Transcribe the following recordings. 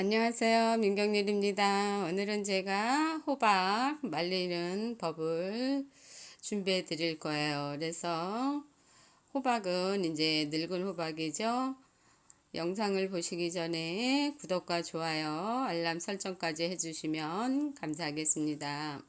안녕하세요. 민경일입니다. 오늘은 제가 호박 말리는 법을 준비해 드릴 거예요. 그래서 호박은 이제 늙은 호박이죠. 영상을 보시기 전에 구독과 좋아요, 알람 설정까지 해주시면 감사하겠습니다.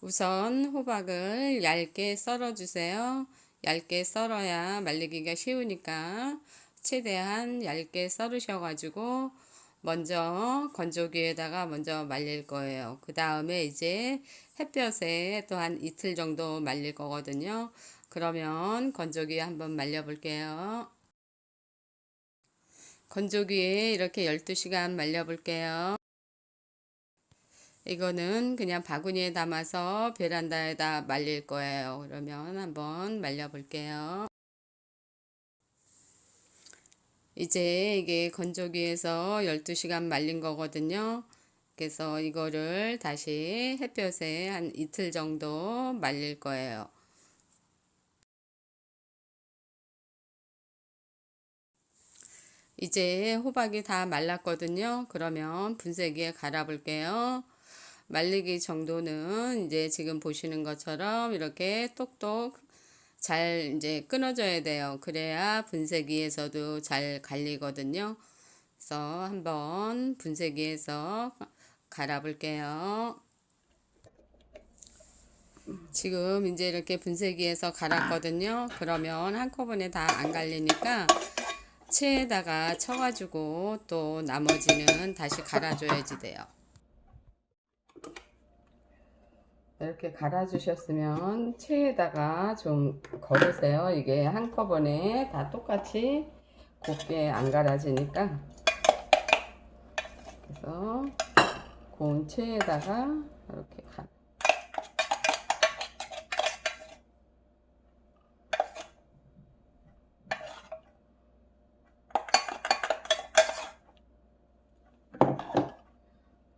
우선 호박을 얇게 썰어 주세요. 얇게 썰어야 말리기가 쉬우니까 최대한 얇게 썰으셔 가지고 먼저 건조기에다가 먼저 말릴 거예요. 그 다음에 이제 햇볕에 또 한 이틀 정도 말릴 거거든요. 그러면 건조기에 한번 말려 볼게요. 건조기에 이렇게 12시간 말려 볼게요. 이거는 그냥 바구니에 담아서 베란다에다 말릴 거예요. 그러면 한번 말려 볼게요. 이제 이게 건조기에서 12시간 말린 거거든요. 그래서 이거를 다시 햇볕에 한 이틀 정도 말릴 거예요. 이제 호박이 다 말랐거든요. 그러면 분쇄기에 갈아 볼게요. 말리기 정도는 이제 지금 보시는 것처럼 이렇게 똑똑 잘 이제 끊어져야 돼요. 그래야 분쇄기에서도 잘 갈리거든요. 그래서 한번 분쇄기에서 갈아 볼게요. 지금 이제 이렇게 분쇄기에서 갈았거든요. 그러면 한꺼번에 다 안 갈리니까 체에다가 쳐가지고 또 나머지는 다시 갈아줘야지 돼요. 이렇게 갈아주셨으면 체에다가 좀 걸으세요. 이게 한꺼번에 다 똑같이 곱게 안 갈아지니까 그래서 고운 체에다가 이렇게 갈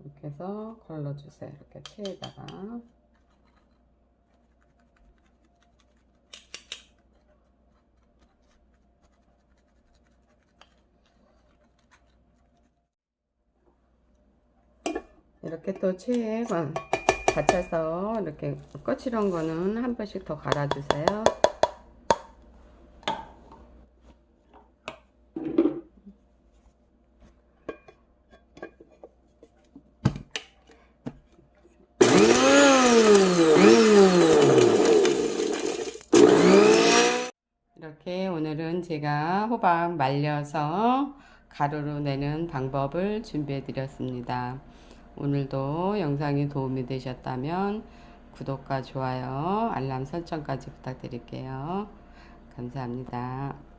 이렇게 해서 걸러주세요. 이렇게 체에다가 이렇게 또 체에 받쳐서 이렇게 거칠한 거는 한 번씩 더 갈아주세요. 이렇게 오늘은 제가 호박 말려서 가루로 내는 방법을 준비해 드렸습니다. 오늘도 영상이 도움이 되셨다면 구독과 좋아요, 알람 설정까지 부탁드릴게요. 감사합니다.